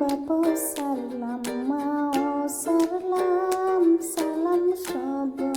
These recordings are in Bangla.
বাবু সালাম মাও সালাম সালাম সব।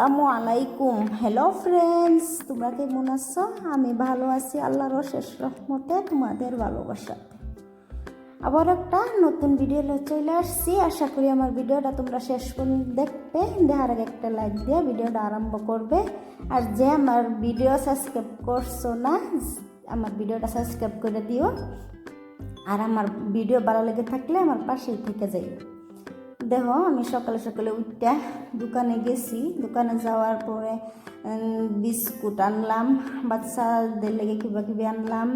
আসসালামু আলাইকুম। হ্যালো ফ্রেন্ডস তোমরা কেমন আছো? আমি ভালো আছি, আল্লাহর অশেষ রহমতে তোমাদের ভালোবাসা। আবার একটা নতুন ভিডিও চলে আসছি। আশা করি আমার ভিডিওটা তোমরা শেষ পর্যন্ত দেখবে। দেখার আগে একটা লাইক দিয়ে ভিডিওটা আরম্ভ করবে। আর যে আমার ভিডিও সাবস্ক্রাইব করছ না, আমার ভিডিওটা সাবস্ক্রাইব করে দিও। আর আমার ভিডিও ভালো লেগে থাকলে আমার পাশেই থেকে যাই দেখো আমি সকালে সকালে উঠতে দোকানে গেছি। দোকানে যাওয়ার পরে বিস্কুট আনলাম, বাচ্চাদের লেগে কিবা কিবি আনলাম।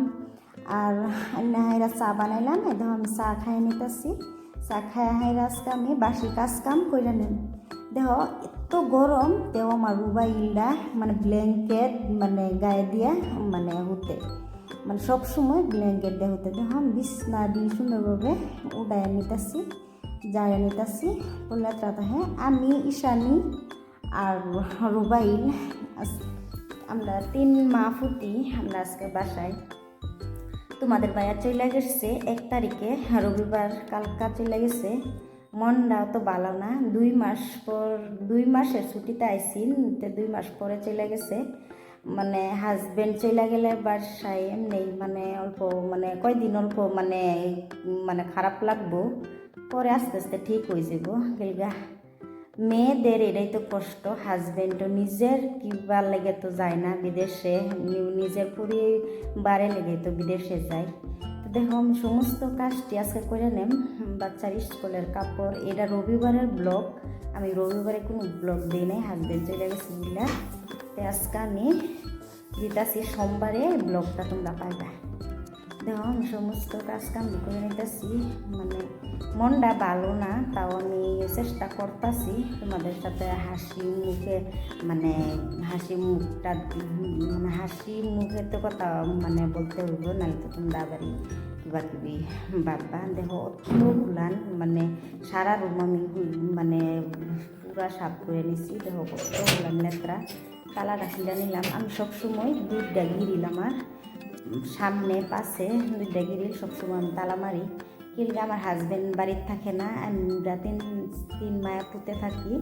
আর অন্য হাইরা চা বানাইলাম, এই দেখো আমি চা খাই নিতেছি। চা খাই হাইরা আজকে আমি বাসি কাজ কাম করে নেন দেহ, এত গরম তেও আমার মোবাইলটা মানে ব্ল্যাঙ্কেট মানে গায়ে দিয়ে মানে হতে। মানে সব সময় ব্ল্যাঙ্কেট দিয়ে হতে। দেখো আমি বিছনা দিয়ে সুন্দরভাবে উড়াই নিতেছি। জায়গা নিতেছি পল্লাত্রাতা হ্যাঁ আমি ঈশানী আর রুবাইল আমরা তিন মা ফুটি আমরা আজকে বাসায় তোমাদের বাইয়া চলে গেছে এক তারিখে রবিবার কালকা চলে গেছে মনটা তো ভালো না দুই মাস পর দুই মাসের ছুটিতে আইসিন তো দুই মাস পরে চলে গেছে মানে হাজবেন্ড চলে গেলে বাসায় এমনি মানে অল্প মানে কয়দিন অল্প মানে মানে খারাপ লাগবো পরে আস্তে আস্তে ঠিক হয়ে যাব। গেলগা, মেয়েদের এটাই তো কষ্ট হাজবেন্ডও নিজের কিবার লেগে তো যায় না বিদেশে নিজের পরিবারে লেগে তো বিদেশে যায়। তো দেখো, আমি সমস্ত কাজটি আজকে করে নেম, বাচ্চার স্কুলের কাপড়, এটা রবিবারের ব্লগ, আমি রবিবারে কোনো ব্লগ দিই নাই হাজবেন্ড চলে গেছে বুঝলা আজকে আমি দিতাছি সোমবারে ব্লগটা তোমরা পাইবা। দেখো আমি সমস্ত কাজ কাম করে নিতেছি। মানে মনটা ভালো না, তাও আমি চেষ্টা করতেছি তোমাদের সাথে হাসি মুখে মানে হাসি মুখটা মানে হাসি মুখে তো কথা মানে বলতে হইব, নাহলে তো তোমরা আবারই কিবা কিবি বাবা দেখো অতগুলান মানে সারা রুম আমি মানে পুরা সাফ করে নিছি। দেখো কতগুলান লেত্রা। তালা রাখিলা নিলাম। আমি সবসময় দুধটা গিরিলাম আর সামনে, পাশে দুইটা গিরিল সবসময় তালা মারি কিন্তু আমার হাজবেন্ড বাড়ির থাকে না, আমি তিন তিন মায়া পুঁতে থাকি।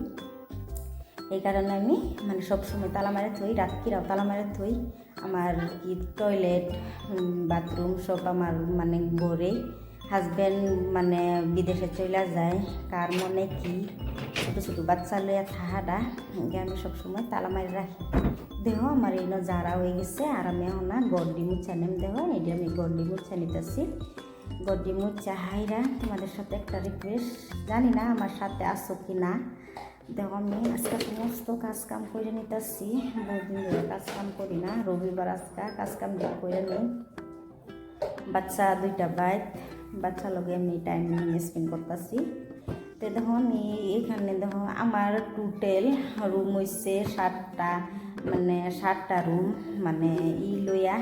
এই কারণে আমি মানে সবসময় তালা মারে থই, রাত্রিরাও তালা মারে থই। আমার কি টয়লেট বাথরুম সব আমার মানে ঘরে। হাজবেন্ড মানে বিদেশে চলে যায়, কার মনে কি? ছোটো ছোটো বাচ্চা লইয়া থাহাটা আমি সবসময় তালা মারি রাখি। দেহ, আমার এই জারা হয়ে গেছে, আর আমি এখন না গড্ডি মুচ্ছা নেম দেহ এই আমি গড্ডি মুচ্ছা নিতেছি। গড্ডি মুচ্ছা হাইরা তোমাদের সাথে একটা রিকোয়েস্ট জানি না আমার সাথে আসো কি না। দেখো আমি আজকে সমস্ত কাজ কাম করে নিতেছি, বহুদিন ধরে কাজ কাম করি না, রবিবার আজকে কাজ কাম করে নিই। বাচ্চা দুইটা বাইক বাচ্চা লগে আমি টাইম স্পেন্ড করতেছি। তো দেখো আমি এখানে দেখো আমার টোটাল রুম হইছে সাতটা মানে সাতটা রুম মানে ই লইয়া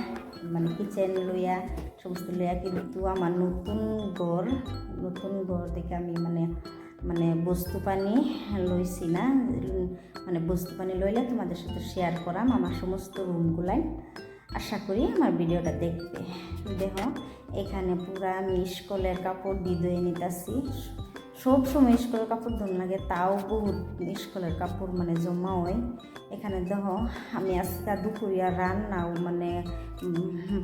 মানে কিচেন লইয়া, সমস্ত লইয়া কিন্তু আমার নতুন ঘর নতুন ঘর থেকে আমি মানে মানে বস্তু পানি লইছি না। মানে বস্তু পানি লইলে তোমাদের সাথে শেয়ার করাম আমার সমস্ত রুমগুলাই আশা করি আমার ভিডিওটা দেখবে। দেখো, এখানে পুরা আমি স্কুলের কাপড় দিয়ে নিতেছি। সব সময় স্কুলের কাপড় ধুন লাগে, তাও বহুত স্কুলের কাপড় মানে জমা হয়। এখানে দেখো, আমি আজকে দুপুরিয়া রান্নাও মানে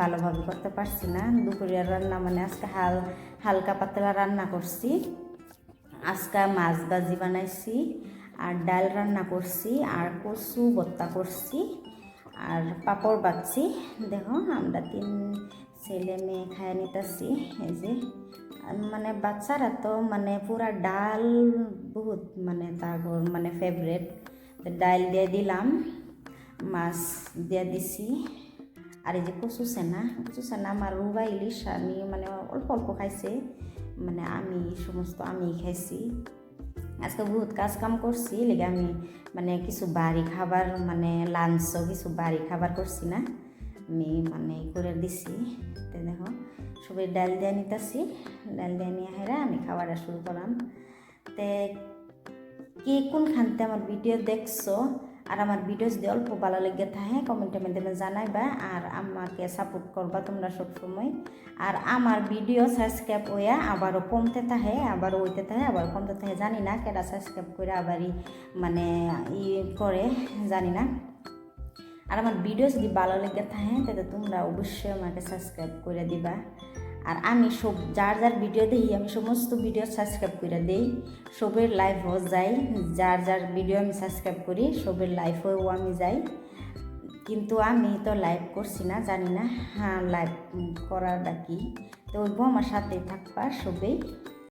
ভালোভাবে করতে পারছি না। দুপুরিয়ার রান্না মানে আজকে হাল, হালকা পাতলা রান্না করছি। আজকে মাছ ভাজি বানাইছি, আর ডাল রান্না করছি, আর কচু ভর্তা করছি। আর পাঁপড় বাচ্ছি দেখো, আমরা তিন ছেলে মেয়ে খায় নিতেছি, এই যে। মানে বাচ্চারা তো মানে পুরা ডাল বহুত মানে তাগর মানে ফেভারেট ডাল দিয়ে দিলাম, মাছ দিয়ে দিছি। আর এই যে কচু সেনা কচু সেনা আমার রুবা ইলিশ, আমি মানে অল্প অল্প খাইছে। মানে আমি, সমস্ত আমি খাইছি। আজকে বহুত কাজ কাম করছি, লেগে আমি মানে কিছু বাড়ি খাবার মানে লাঞ্চ কিছু বাড়ি খাবার করছি না। আমি মানে করে দিছি। তো দেখো, সবাই ডাল দিয়ে নিতেছি। ডাল দিয়ে নিয়ে হেরা আমি খাওয়াটা শুরু করলাম। তে কে কোনখানতে আমার ভিডিও দেখছ? আর আমার ভিডিও যদি অল্প ভালো লেগে থাকে কমেন্টের মাধ্যমে জানাইবা আর আমাকে সাপোর্ট করবা তোমরা সবসময়। আর আমার ভিডিও সাবস্ক্রাইব হইয়া আবারও কমতে থাকে, আবারও ওইতে থাকে আবার কমতে থাকে, জানি না কেটা সাবস্ক্রাইব করে আবারই মানে ই করে, জানি না। আর আমার ভিডিও যদি ভালো লেগে থাকে, তাহলে তোমরা অবশ্যই আমাকে সাবস্ক্রাইব করে দিবা। আর আমি সব যার যার ভিডিও দেখি, আমি সমস্ত ভিডিও সাবস্ক্রাইব করে দেই। সবের লাইভও যাই যার যার ভিডিও আমি সাবস্ক্রাইব করি, সবের লাইফেও আমি যাই। কিন্তু আমি তো লাইভ করছি না, জানি না হ্যাঁ লাইভ করার বাকি তো আমার সাথে থাকবা সবেই।